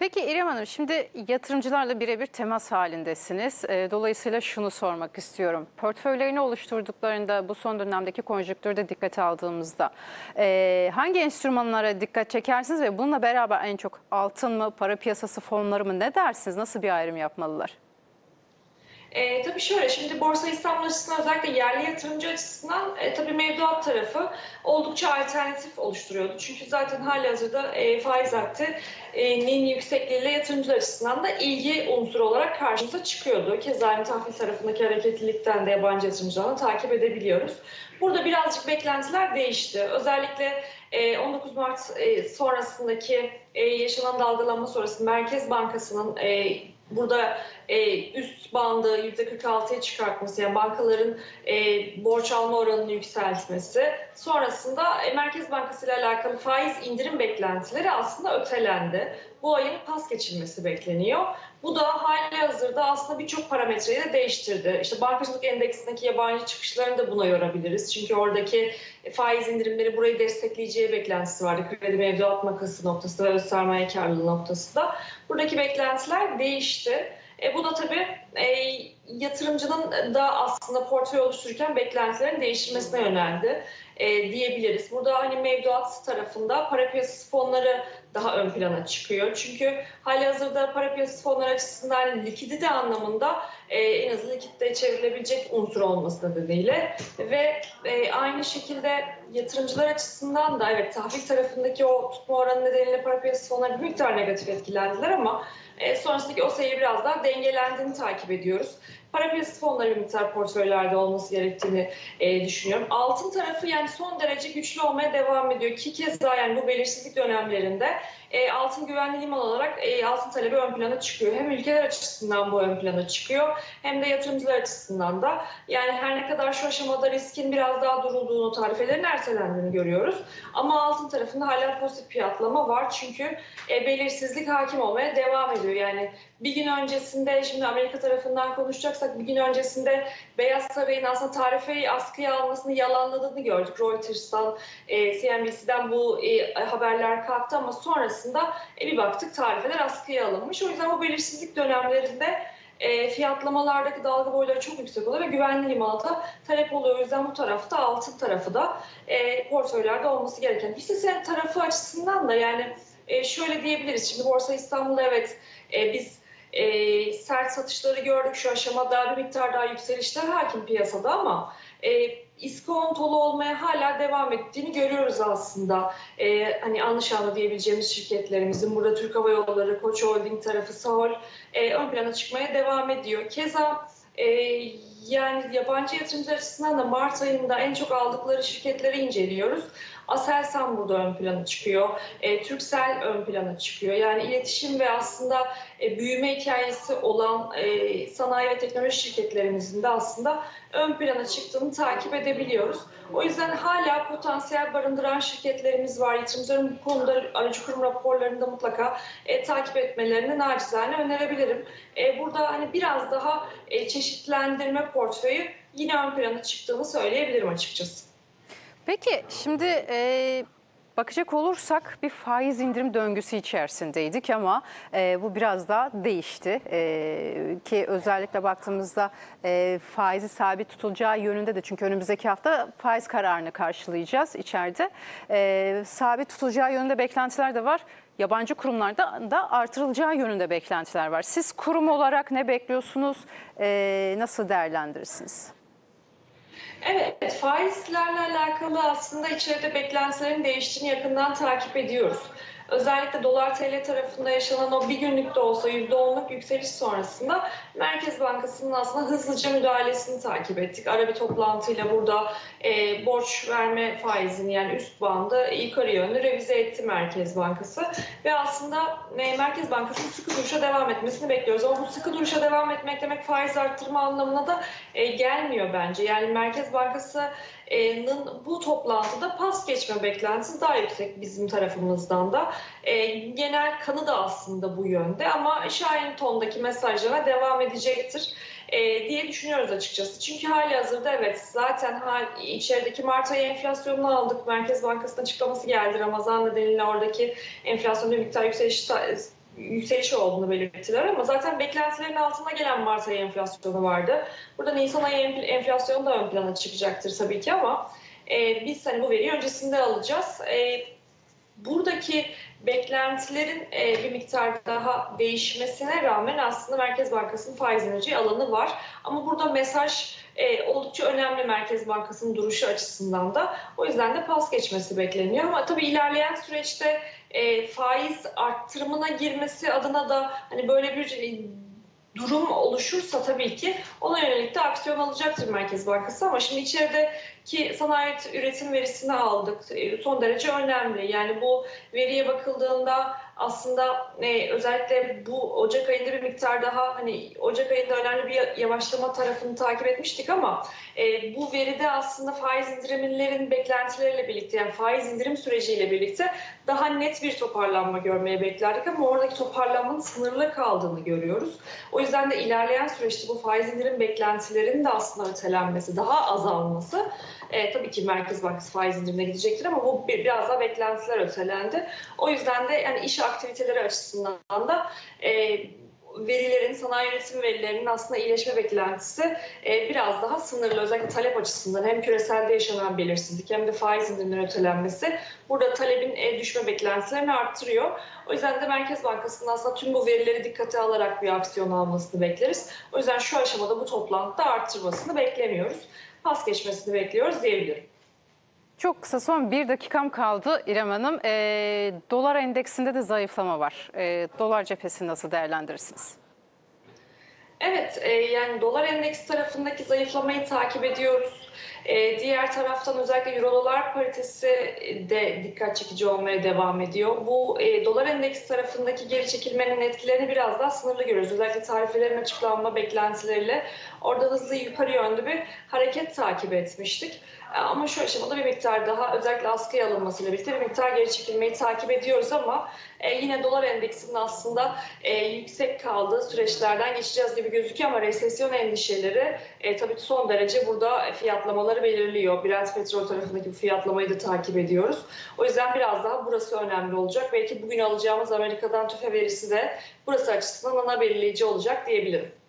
Peki İrem Hanım şimdi yatırımcılarla birebir temas halindesiniz. Ee, Dolayısıyla şunu sormak istiyorum. Portföylerini oluşturduklarında bu son dönemdeki konjonktürde dikkate aldığımızda e, hangi enstrümanlara dikkat çekersiniz ve bununla beraber en çok altın mı, para piyasası fonları mı ne dersiniz? Nasıl bir ayrım yapmalılar? E, tabii şöyle, şimdi Borsa İstanbul açısından özellikle yerli yatırımcı açısından e, tabii mevduat tarafı oldukça alternatif oluşturuyordu. Çünkü zaten halihazırda e, faiz hattının yüksekliğiyle yatırımcılar açısından da ilgi unsuru olarak karşımıza çıkıyordu. Keza aynı tahvil tarafındaki hareketlilikten de yabancı yatırımcılarını takip edebiliyoruz. Burada birazcık beklentiler değişti. Özellikle e, 19 Mart e, sonrasındaki e, yaşanan dalgalanma sonrası Merkez Bankası'nın e, burada e, üst bandı %46'ya çıkartması yani bankaların e, borç alma oranını yükseltmesi sonrasında e, Merkez Bankası ile alakalı faiz indirim beklentileri aslında ötelendi. Bu ayın pas geçilmesi bekleniyor. Bu da hali hazırda aslında birçok parametreyi de değiştirdi. İşte bankacılık endeksindeki yabancı çıkışlarını da buna yorabiliriz. Çünkü oradaki faiz indirimleri burayı destekleyeceği beklentisi vardı. Kredi mevduat makası noktasında ve öz sermaye karlılığı noktasında. Buradaki beklentiler değişti. E, bu da tabii e, yatırımcının da aslında portföy oluştururken beklentilerin değiştirmesine yöneldi e, diyebiliriz. Burada hani mevduat tarafında para piyasası fonları daha ön plana çıkıyor. Çünkü hali hazırda para piyasası fonları açısından likidite anlamında e, en azı likitte çevrilebilecek unsur olması nedeniyle ve e, aynı şekilde yatırımcılar açısından da evet tahvil tarafındaki o tutma oranı nedeniyle para piyasası fonları bir miktar negatif etkilendiler ama e, sonrasındaki o seyir biraz daha dengelendiğini takip ediyoruz. Para piyasası fonları miktar portföylerde olması gerektiğini e, düşünüyorum. Altın tarafı yani son derece güçlü olmaya devam ediyor ki keza yani bu belirsizlik dönemlerinde e, altın güvenli liman olarak e, altın talebi ön plana çıkıyor. Hem ülkeler açısından bu ön plana çıkıyor hem de yatırımcılar açısından da. Yani her ne kadar şu aşamada riskin biraz daha durulduğunu, tarifelerin ertelendiğini görüyoruz. Ama altın tarafında hala pozitif fiyatlama var çünkü e, belirsizlik hakim olmaya devam ediyor. Yani bir gün öncesinde şimdi Amerika tarafından konuşacaksak bir gün öncesinde Beyaz Saray'ın aslında tarifeyi askıya almasını yalanladığını gördük. Reuters'tan, e, CNBC'den bu e, haberler kalktı ama sonrasında e, bir baktık tarifeler askıya alınmış. O yüzden bu belirsizlik dönemlerinde e, fiyatlamalardaki dalga boyları çok yüksek oluyor ve güvenli limanda talep oluyor. O yüzden bu tarafta altın tarafı da e, portföylerde olması gereken. Hisse senedi tarafı açısından da yani e, şöyle diyebiliriz. Şimdi Borsa İstanbul'da evet e, biz e, sert satışları gördük şu aşamada bir miktar daha yükselişler hakim piyasada ama e, iskontolu olmaya hala devam ettiğini görüyoruz aslında. E, hani yanlış anla diyebileceğimiz şirketlerimizin burada Türk Hava Yolları, Koç Holding tarafı, Sahol e, ön plana çıkmaya devam ediyor. Keza e, yani yabancı yatırımcı açısından da Mart ayında en çok aldıkları şirketleri inceliyoruz. Aselsan burada ön plana çıkıyor. E, Turkcell ön plana çıkıyor. Yani iletişim ve aslında e, büyüme hikayesi olan e, sanayi ve teknoloji şirketlerimizin de aslında ön plana çıktığını takip edebiliyoruz. O yüzden hala potansiyel barındıran şirketlerimiz var. Yatırımcıların bu konuda aracı kurum raporlarında mutlaka e, takip etmelerini nacizane önerebilirim. E, burada hani biraz daha e, çeşitlendirme portföyü yine ön plana çıktığını söyleyebilirim açıkçası. Peki şimdi e, bakacak olursak bir faiz indirim döngüsü içerisindeydik ama e, bu biraz daha değişti. E, ki özellikle baktığımızda e, faizi sabit tutulacağı yönünde de çünkü önümüzdeki hafta faiz kararını karşılayacağız içeride. E, sabit tutulacağı yönünde beklentiler de var. Yabancı kurumlarda da artırılacağı yönünde beklentiler var. Siz kurum olarak ne bekliyorsunuz? E, nasıl değerlendirirsiniz? Evet, faizlerle alakalı aslında içeride beklentilerin değiştiğini yakından takip ediyoruz. Özellikle dolar TL tarafında yaşanan o bir günlük de olsa %10'luk yükseliş sonrasında Merkez Bankası'nın aslında hızlıca müdahalesini takip ettik. Ara bir toplantıyla burada e, borç verme faizini yani üst bandı yukarı yönlü revize etti Merkez Bankası. Ve aslında e, Merkez Bankası'nın sıkı duruşa devam etmesini bekliyoruz. Ama bu sıkı duruşa devam etmek demek faiz arttırma anlamına da e, gelmiyor bence. Yani Merkez Bankası'nın bu toplantıda pas geçme beklentisi daha yüksek bizim tarafımızdan da. E, genel kanı da aslında bu yönde ama şahin tondaki mesajlara devam edecektir e, diye düşünüyoruz açıkçası. Çünkü hali hazırda evet zaten içerideki Mart ayı enflasyonunu aldık. Merkez Bankası'nın açıklaması geldi. Ramazan nedeniyle oradaki enflasyonda miktar yükseliş ta- yükseliş olduğunu belirttiler ama zaten beklentilerin altına gelen Mart ayı enflasyonu vardı. Burada Nisan ayı enf- enflasyonu da ön plana çıkacaktır tabii ki ama e, biz hani bu veriyi öncesinde alacağız. E, buradaki beklentilerin e, bir miktar daha değişmesine rağmen aslında Merkez Bankası'nın faiz alanı var. Ama burada mesaj e, oldukça önemli Merkez Bankası'nın duruşu açısından da. O yüzden de pas geçmesi bekleniyor. Ama tabii ilerleyen süreçte e, faiz arttırımına girmesi adına da hani böyle bir e, durum oluşursa tabii ki ona yönelik de aksiyon alacaktır Merkez Bankası ama şimdi içerideki sanayi üretim verisini aldık. E, Son derece önemli. Yani bu veriye bakıldığında aslında e, özellikle bu Ocak ayında bir miktar daha hani Ocak ayında önemli bir yavaşlama tarafını takip etmiştik ama e, bu veride aslında faiz indirimlerin beklentileriyle birlikte yani faiz indirim süreciyle birlikte daha net bir toparlanma görmeye beklerdik ama oradaki toparlanmanın sınırlı kaldığını görüyoruz. O yüzden de ilerleyen süreçte bu faiz indirim beklentilerinin de aslında ötelenmesi, daha azalması e, tabii ki Merkez Bankası faiz indirimine gidecektir ama bu bir, biraz daha beklentiler ötelendi. O yüzden de yani iş aktiviteleri açısından da e, verilerin, sanayi üretim verilerinin aslında iyileşme beklentisi e, biraz daha sınırlı. Özellikle talep açısından hem küreselde yaşanan belirsizlik hem de faiz indiriminin ötelenmesi burada talebin e, düşme beklentilerini arttırıyor. O yüzden de Merkez Bankası'nın aslında tüm bu verileri dikkate alarak bir aksiyon almasını bekleriz. O yüzden şu aşamada bu toplantıda arttırmasını beklemiyoruz. Pas geçmesini bekliyoruz diyebilirim. Çok kısa son bir dakikam kaldı İrem Hanım. E, dolar endeksinde de zayıflama var. E, dolar cephesini nasıl değerlendirirsiniz? Evet, e, yani dolar endeks tarafındaki zayıflamayı takip ediyoruz. E, diğer taraftan özellikle euro dolar paritesi de dikkat çekici olmaya devam ediyor. Bu e, dolar endeks tarafındaki geri çekilmenin etkilerini biraz daha sınırlı görüyoruz. Özellikle tarifelerin açıklanma beklentileriyle orada hızlı yukarı yönlü bir hareket takip etmiştik. E, Ama şu aşamada bir miktar daha özellikle askıya alınmasıyla birlikte bir miktar geri çekilmeyi takip ediyoruz ama e, yine dolar endeksinin aslında e, yüksek kaldığı süreçlerden geçeceğiz gibi gözüküyor ama resesyon endişeleri e, tabii son derece burada fiyatlamaları belirliyor. Brent petrol tarafındaki fiyatlamayı da takip ediyoruz. O yüzden biraz daha burası önemli olacak. Belki bugün alacağımız Amerika'dan tüfe verisi de burası açısından ana belirleyici olacak diyebilirim.